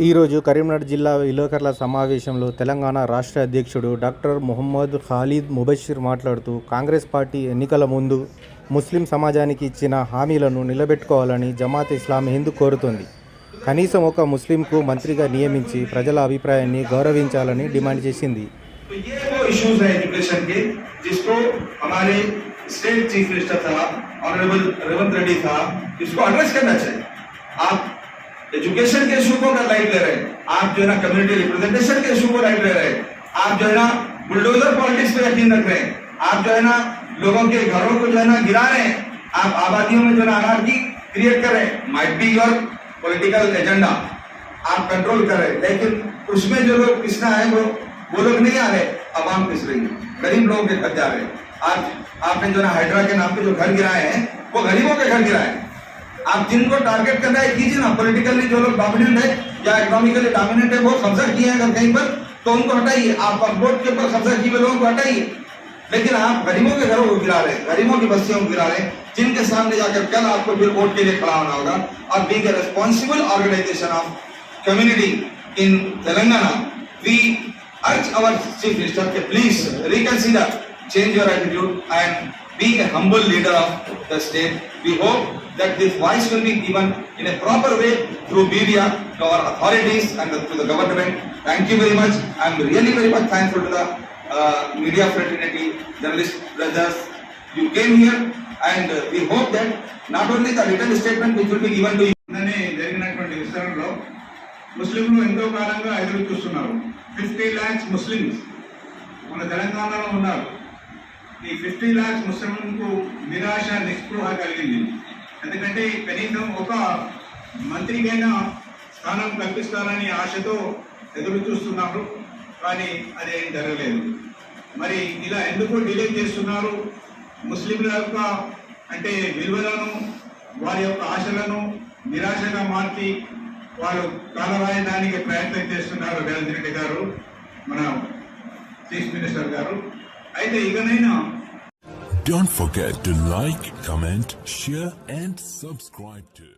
ఈరోజు కరీంనగర్ జిల్లా విలేకరుల సమావేశంలో తెలంగాణ రాష్ట్ర అధ్యక్షుడు డాక్టర్ మొహమ్మద్ ఖాలిద్ ముబషిర్ మాట్లాడుతూ కాంగ్రెస్ పార్టీ ఎన్నికల ముందు ముస్లిం సమాజానికి ఇచ్చిన హామీలను నిలబెట్టుకోవాలని జమాత్ ఇస్లాం హిందూ కోరుతుంది కనీసం ఒక ముస్లింకు మంత్రిగా నియమించి ప్రజల అభిప్రాయాన్ని గౌరవించాలని డిమాండ్ చేసింది तो ये वो इश्यूज है एजुकेशन के जिसको हमारे स्टेट चीफ मिनिस्टर साहब ऑनरेबल रेवंत रेड्डी साहब इसको एड्रेस करना चाहिए आप एजुकेशन के इशू को लाइट ले रहे हैं। आप जो है ना कम्युनिटी रिप्रेजेंटेशन के इशू को लाइट ले रहे हैं। आप जो है ना बुलडोजर पॉलिटिक्स पे यकीन रख रहे हैं। आप जो है ना लोगों के घरों को जो है ना गिरा रहे हैं। आप आबादियों में जो है ना अनार्की क्रिएट कर रहे हैं। Might be your political agenda आप कंट्रोल कर रहे हैं। लेकिन उसमें जो लोग पिसना है वो वो लोग नहीं आ रहे। अवाम पिस रही है। गरीब लोगों के घर जा रहे हैं। आज आपने जो ना हाइड्रा के नाम पे जो घर गिराए हैं, वो गरीबों के घर गिराए हैं। आप जिनको टारगेट करना है कीजिए ना पॉलिटिकली जो लोग डोमिनेंट है या इकोनॉमिकली डोमिनेंट है वो कब्जा किए हैं अगर कहीं पर तो उनको हटाइए। आप वक्फ के ऊपर कब्जा किए लोगों को हटाइए। लेकिन आप गरीबों के घरों को गिरा रहे गरीबों की बस्तियों को गिरा रहे जिनके सामने जाकर कल आपको फिर वोट के लिए खड़ा होना होगा। और being a responsible organisation of community in Telangana, we urge our chief minister to please reconsider, change your attitude and be a humble leader of the state. We hope that this voice will be given in a proper way through media to our authorities and to the government. Thank you very much. I am really very much thankful to the uh, media fraternity, journalist brothers. You came here and uh, we hope that not only the written statement which will be given to you. జరిగినటువంటి విస్తరణలో ముస్లింలు ఎంతో కాలంగా ఎదురు చూస్తున్నారు fifty lakhs Muslims మన తెలంగాణలో ఉన్నారు ఈ ఫిఫ్టీ ల్యాక్స్ ముస్లింలకు నిరాశ నిస్పృహ కలిగింది ఎందుకంటే కనీసం ఒక మంత్రికైనా స్థానం కల్పిస్తారని ఆశతో ఎదురు చూస్తున్నారు. కానీ అదేం జరగలేదు. మరి ఇలా ఎందుకు డిలే చేస్తున్నారు? ముస్లింల యొక్క అంటే విలువలను వారి యొక్క ఆశలను నిరాశగా మార్చి వాళ్ళు కాలరాయడానికి ప్రయత్నం చేస్తున్నారు రేవంత్ రెడ్డి గారు మన చీఫ్ మినిస్టర్ గారు. అయితే ఇకనైనా Don't forget to like, comment, share, and subscribe to